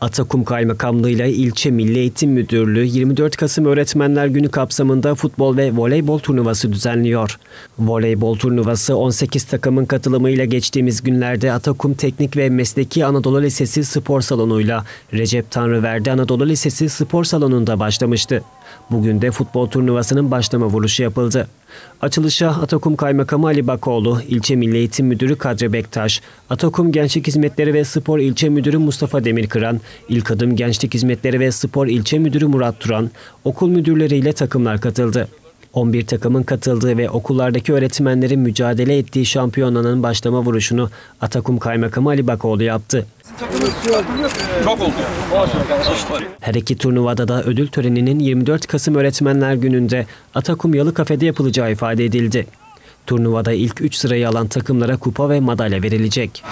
Atakum Kaymakamlığı ile İlçe Milli Eğitim Müdürlüğü 24 Kasım Öğretmenler Günü kapsamında futbol ve voleybol turnuvası düzenliyor. Voleybol turnuvası 18 takımın katılımıyla geçtiğimiz günlerde Atakum Teknik ve Mesleki Anadolu Lisesi spor salonuyla Recep Tanrıverdi Anadolu Lisesi spor salonunda başlamıştı. Bugün de futbol turnuvasının başlama vuruşu yapıldı. Açılışa Atakum Kaymakamı Ali Bakoğlu, İlçe Milli Eğitim Müdürü Kadri Bektaş, Atakum Gençlik Hizmetleri ve Spor İlçe Müdürü Mustafa Demirkıran, İlk Adım Gençlik Hizmetleri ve Spor İlçe Müdürü Murat Turan, okul müdürleriyle takımlar katıldı. 11 takımın katıldığı ve okullardaki öğretmenlerin mücadele ettiği şampiyonanın başlama vuruşunu Atakum Kaymakamı Ali Bakoğlu yaptı. Çok oldu. Her iki turnuvada da ödül töreninin 24 Kasım Öğretmenler Günü'nde Atakum Yalı Kafede yapılacağı ifade edildi. Turnuvada ilk 3 sırayı alan takımlara kupa ve madalya verilecek.